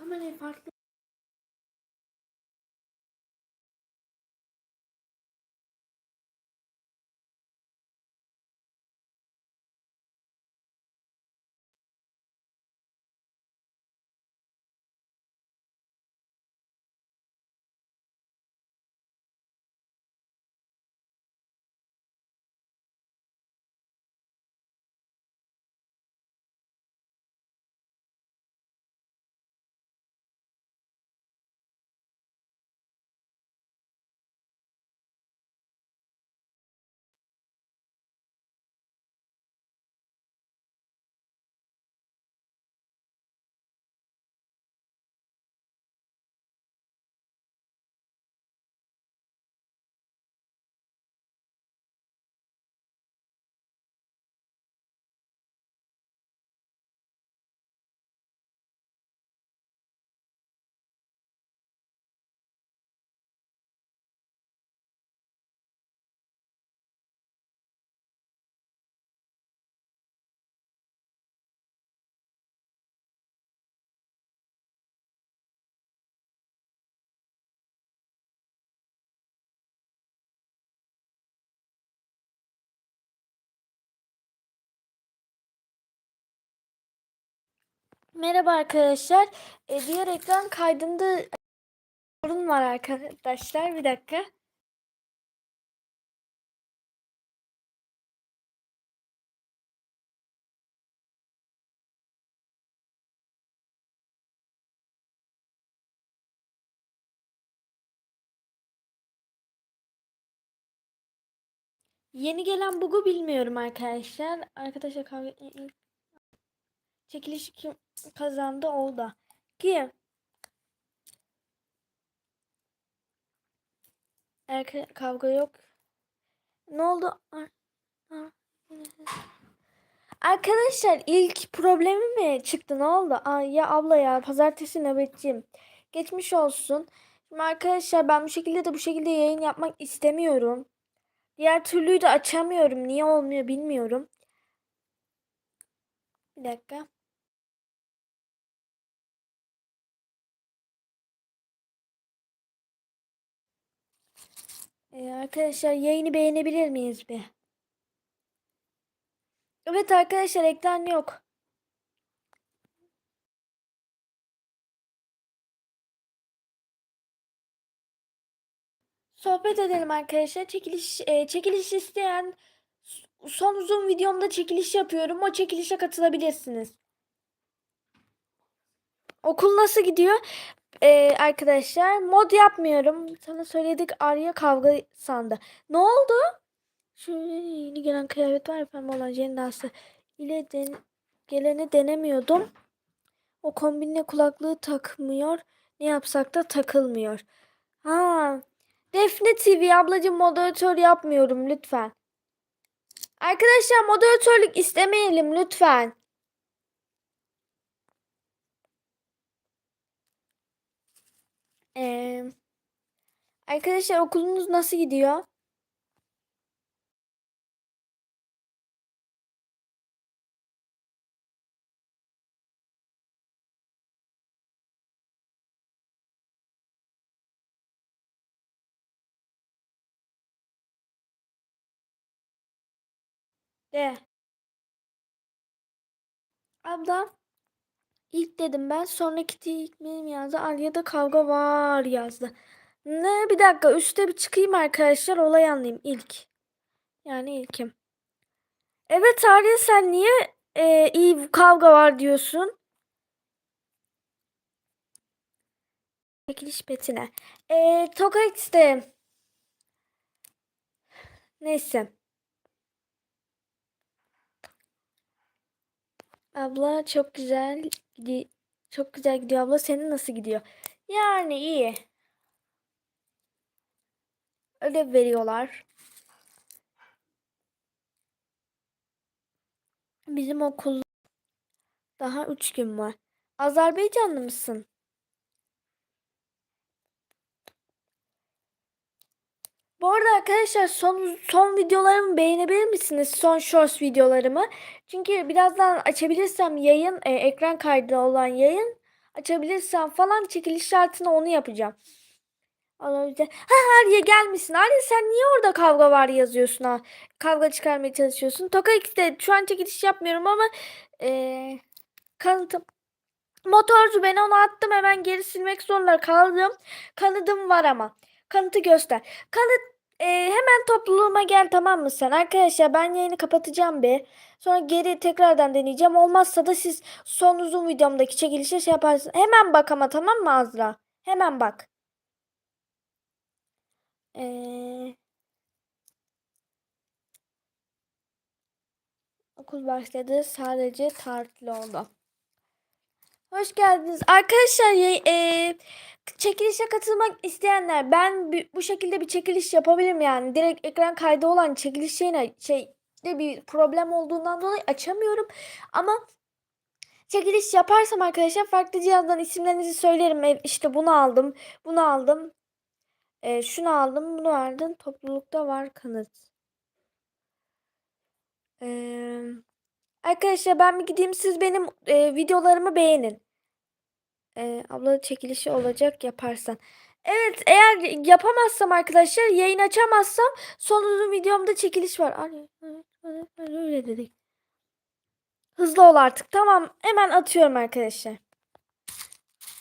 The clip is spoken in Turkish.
Kamerayı farklı Merhaba arkadaşlar. E, diğer ekran kaydında sorun var arkadaşlar. Bir dakika. Yeni gelen bug'u bilmiyorum arkadaşlar. Arkadaşlar kavga... Çekilişi kim kazandı o da. Kim? Erke kavga yok. Ne oldu? Ar- Ar- Arkadaşlar ilk problemi mi çıktı? Ne oldu? Ay ya abla ya pazartesi nöbetçiyim. Geçmiş olsun. Şimdi arkadaşlar ben bu şekilde de bu şekilde yayın yapmak istemiyorum. Diğer türlüyü de açamıyorum. Niye olmuyor bilmiyorum. Bir dakika. Ee, arkadaşlar yayını beğenebilir miyiz bir? Evet arkadaşlar ekran yok. Sohbet edelim arkadaşlar. Çekiliş e, çekiliş isteyen son uzun videomda çekiliş yapıyorum. O çekilişe katılabilirsiniz. Okul nasıl gidiyor? Ee, arkadaşlar mod yapmıyorum. Sana söyledik Arya kavga sandı. Ne oldu? Şöyle yeni gelen kıyafet var efendim olan jendası ile den geleni denemiyordum. O kombinle kulaklığı takmıyor. Ne yapsak da takılmıyor. Ha. Defne TV ablacığım moderatör yapmıyorum lütfen. Arkadaşlar moderatörlük istemeyelim lütfen. Ee, arkadaşlar okulunuz nasıl gidiyor? De. Abla ilk dedim ben sonraki tekmeyim yazdı. Alya'da kavga var yazdı. Ne bir dakika üste bir çıkayım arkadaşlar olay anlayayım ilk. Yani ilkim. Evet Arya sen niye e, iyi kavga var diyorsun? Çekiliş betine. E, Toka X'te. Neyse. Abla çok güzel. Çok güzel gidiyor abla. Senin nasıl gidiyor? Yani iyi. Ödev veriyorlar. Bizim okul daha üç gün var. Azerbaycanlı mısın? Bu arada arkadaşlar son son videolarımı beğenebilir misiniz? Son shorts videolarımı. Çünkü birazdan açabilirsem yayın e, ekran kaydı olan yayın açabilirsem falan çekiliş şartına onu yapacağım. Olabilir. Ha Arya gelmişsin. Arya sen niye orada kavga var yazıyorsun ha? Kavga çıkarmaya çalışıyorsun. Toka X'de şu an çekiliş yapmıyorum ama eee kanıtım. Motorcu ben onu attım hemen geri silmek zorunda kaldım. Kanıtım var ama. Kanıtı göster. Kanıt eee, hemen topluluğuma gel tamam mı sen? Arkadaşlar ben yayını kapatacağım bir. Sonra geri tekrardan deneyeceğim. Olmazsa da siz son uzun videomdaki çekilişe şey yaparsınız. Hemen bak ama tamam mı Azra? Hemen bak. Okul başladı. Sadece tatil oldu. Hoş geldiniz. Arkadaşlar eee, çekilişe katılmak isteyenler ben bu şekilde bir çekiliş yapabilirim yani. Direkt ekran kaydı olan çekiliş şeyine şeyde bir problem olduğundan dolayı açamıyorum. Ama çekiliş yaparsam arkadaşlar farklı cihazdan isimlerinizi söylerim. E, İşte bunu aldım, bunu aldım. E, şunu aldım, bunu aldım. Toplulukta var kanıt. Eee, arkadaşlar ben bir gideyim siz benim e, videolarımı beğenin. Ee, abla çekilişi olacak yaparsan. Evet eğer yapamazsam arkadaşlar yayın açamazsam son uzun videomda çekiliş var. Öyle dedik. Hızlı ol artık. Tamam hemen atıyorum arkadaşlar.